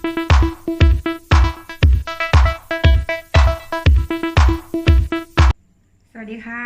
สวัสดีค่ะ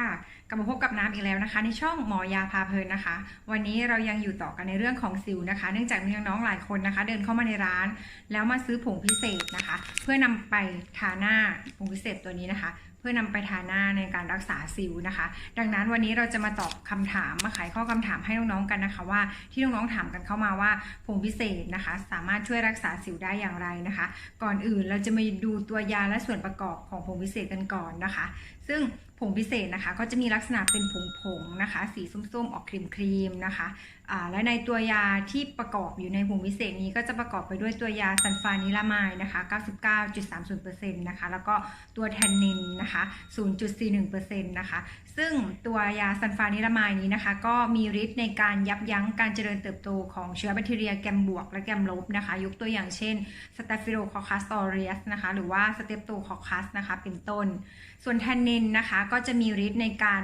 ลับมาพบกับน้ำอีกแล้วนะคะ ในช่องหมอยาพาเพลินนะคะ วันนี้เรายังอยู่ต่อกันในเรื่องของสิวนะคะ เนื่องจากมีน้องๆหลายคนนะคะ เดินเข้ามาในร้าน แล้วมาซื้อผงพิเศษนะคะ เพื่อนำไปทาหน้าผงพิเศษตัวนี้นะคะ เพื่อนำไปทาหน้าในการรักษาสิวนะคะ ดังนั้นวันนี้เราจะมาตอบคำถามมาไขข้อคำถามให้น้องๆกันนะคะ ว่าที่น้องๆถามกันเข้ามาว่าผงพิเศษนะคะ สามารถช่วยรักษาสิวได้อย่างไรนะคะ ก่อนอื่นเราจะมาดูตัวยาและส่วนประกอบของผงพิเศษกันก่อนนะคะ ซึ่งผงพิเศษนะคะ ก็จะมีลักษณะเป็นผงๆนะคะ สีส้มๆ ออกครีมๆนะคะอ่าและในตัวยาที่ประกอบอยู่ในผงพิเศษนี้ก็จะประกอบไปด้วยตัวยาซัลฟานิลามายนะคะ 99.30%นะคะ แล้วก็ตัวแทนนินนะคะ 0.41%นะคะ ซึ่งตัวยาซัลฟานิลามายนี้นะคะ ก็มีฤทธิ์ในการยับยั้งการเจริญเติบโตของเชื้อแบคทีเรียแกมบวกและแกมลบนะคะ ยกตัวอย่างเช่น Staphylococcus aureus นะคะ หรือว่า Streptococcus นะคะ เป็นต้น ส่วนแทนนินนะคะ ก็จะมีฤทธิ์ในการ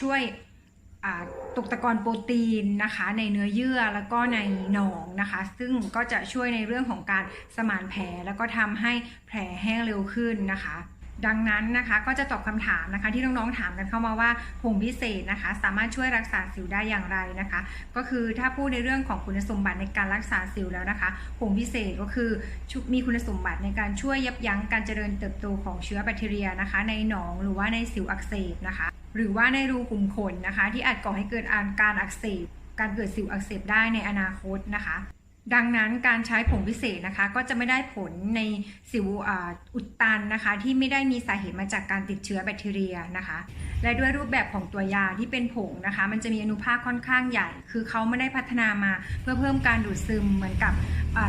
ช่วยตกตะกอนโปรตีนนะคะในเนื้อเยื่อแล้วก็ในหนองนะคะ ซึ่งก็จะช่วยในเรื่องของการสมานแผลแล้วก็ทำให้แผลแห้งเร็วขึ้นนะคะ ดังนั้นนะคะก็จะตอบคำถามนะคะที่น้องๆถามกันเข้ามาว่าผงพิเศษนะคะ สามารถช่วยรักษาสิวได้อย่างไรนะคะ ก็คือถ้าพูดในเรื่องของคุณสมบัติในการรักษาสิวแล้วนะคะผงพิเศษก็คือมีคุณสมบัติในการช่วยยับยั้งการเจริญเติบโตของเชื้อแบคทีเรียนะคะ ในหนองหรือว่าในสิวอักเสบนะคะ หรือว่าในรูขุมขนนะคะ ที่อาจก่อให้เกิดอาการอักเสบการเกิดสิวอักเสบได้ในอนาคตนะคะ ดังนั้นการใช้ผงพิเศษนะคะก็จะไม่ได้ผลในสิวอ,อุดตันนะคะ ที่ไม่ได้มีสาเหตุมาจากการติดเชื้อแบคทีเรียนะคะ และด้วยรูปแบบของตัวยาที่เป็นผงนะคะ มันจะมีอนุภาคค่อนข้างใหญ่ คือเขาไม่ได้พัฒนามาเพื่อเพิ่มการดูดซึมเหมือนกับ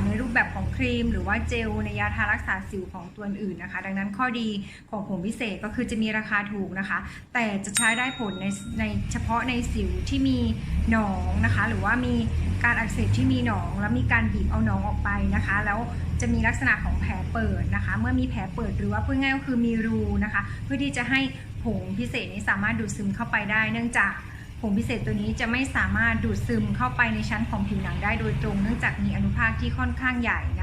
ในรูปแบบของครีม หรือว่าเจลในยาทารักษาสิวของตัวอื่นนะคะ ดังนั้นข้อดีของผงพิเศษก็คือจะมีราคาถูกนะคะ แต่จะใช้ได้ผลในในเฉพาะในสิวที่มีหนองนะคะ หรือว่ามีการอักเสบที่มีหนองแล้วมีการบีบเอาหนองออกไปนะคะ แล้วจะมีลักษณะของแผลเปิดนะคะ เมื่อมีแผลเปิดหรือว่าพูดง่ายก็คือมีรูนะคะ เพื่อที่จะให้ผงพิเศษนี้สามารถดูดซึมเข้าไปได้ เนื่องจากผงพิเศษตัวนี้จะไม่สามารถดูดซึมเข้าไปในชั้นของผิวหนังได้โดยตรง เนื่องจากมีอนุภาคที่ค่อนข้างใหญ่นะ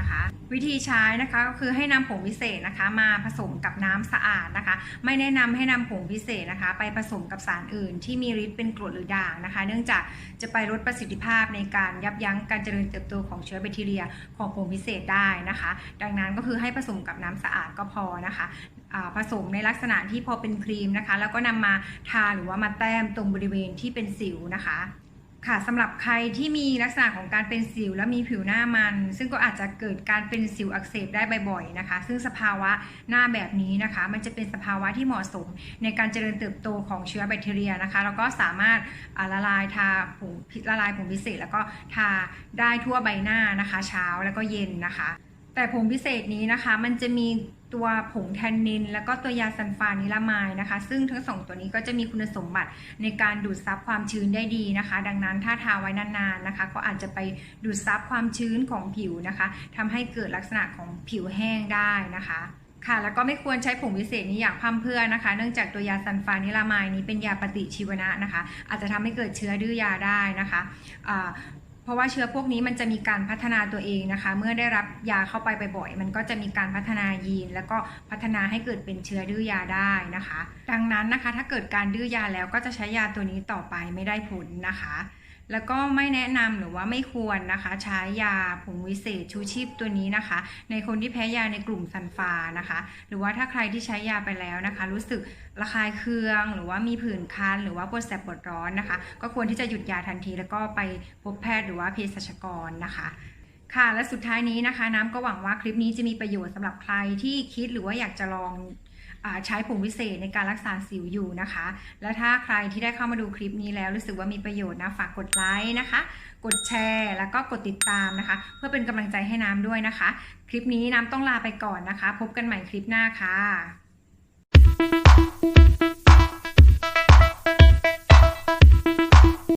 วิธีใช้นะคะก็คือให้นำผงพิเศษนะคะมาผสมกับน้ำสะอาดนะคะ ไม่แนะนำให้นำผงพิเศษนะคะ ไปผสมกับสารอื่น ที่มีฤทธิ์เป็นกรดหรือด่างนะคะ เนื่องจากจะไปลดประสิทธิภาพในการยับยั้งการเจริญเติบโตของเชื้อแบคทีเรียของผงพิเศษได้นะคะ ดังนั้นก็คือให้ผสมกับน้ำสะอาดก็พอนะคะผสมในลักษณะที่พอเป็นครีมนะคะ แล้วก็นำมาทาหรือว่ามาแต้มตรงบริเวณที่เป็นสิวนะคะ ค่ะสำหรับใครที่มีลักษณะของการเป็นสิวและมีผิวหน้ามัน ซึ่งก็อาจจะเกิดการเป็นสิวอักเสบได้บ่อยๆนะคะ ซึ่งสภาวะหน้าแบบนี้นะคะ มันจะเป็นสภาวะที่เหมาะสมในการเจริญเติบโตของเชื้อแบคทีเรียนะคะ แล้วก็สามารถละลายทาผงละลายผงพิเศษ แล้วก็ทาได้ทั่วใบหน้านะคะ เช้าแล้วก็เย็นนะคะ แต่ผงพิเศษนี้นะคะ มันจะมีตัวผงแทนนิน แล้วก็ตัวยาซัลฟานิลามายนะคะ ซึ่งทั้งสองตัวนี้ก็จะมีคุณสมบัติในการดูดซับความชื้นได้ดีนะคะ ดังนั้นถ้าทาไว้นานๆนะคะ ก็อาจจะไปดูดซับความชื้นของผิวนะคะทำให้เกิดลักษณะของผิวแห้งได้นะคะค่ะแล้วก็ไม่ควรใช้ผงพิเศษนี้อย่างพร่ำเพื่อนะคะ เนื่องจากตัวยาซัลฟานิลามายนี้เป็นยาปฏิชีวนะนะคะ อาจจะทำให้เกิดเชื้อดื้อยาได้นะคะ ราะว่าเชื้อพวกนี้มันจะมีการพัฒนาตัวเองนะคะ เมื่อได้รับยาเข้าไปบ่อยๆมันก็จะมีการพัฒนายีน แล้วก็พัฒนาให้เกิดเป็นเชื้อดื้อยาได้นะคะ ดังนั้นนะคะ ถ้าเกิดการดื้อยาแล้วก็จะใช้ยาตัวนี้ต่อไปไม่ได้ผลนะคะ แล้วก็ไม่แนะนำหรือว่าไม่ควรนะคะใช้ยาผงวิเศษชูชีพตัวนี้นะคะ ในคนที่แพ้ยาในกลุ่มซันฟานะคะ หรือว่าถ้าใครที่ใช้ยาไปแล้วนะคะ รู้สึกระคายเคือง หรือว่ามีผื่นคันหรือว่าปวดแสบปวดร้อนนะคะ ก็ควรที่จะหยุดยาทันที แล้วก็ไปพบแพทย์หรือว่าเภสัชกรนะคะค่ะและสุดท้ายนี้นะคะ น้ำก็หวังว่าคลิปนี้จะมีประโยชน์สำหรับใครที่คิดหรือว่าอยากจะลอง ใช้ผงวิเศษในการรักษาสิวอยู่นะคะ และถ้าใครที่ได้เข้ามาดูคลิปนี้แล้วรู้สึกว่ามีประโยชน์นะฝากกดไลค์นะคะ กดแชร์ แล้วก็กดติดตามนะคะ เพื่อเป็นกำลังใจให้น้ำด้วยนะคะ คลิปนี้น้ำต้องลาไปก่อนนะคะ พบกันใหม่คลิปหน้าค่ะ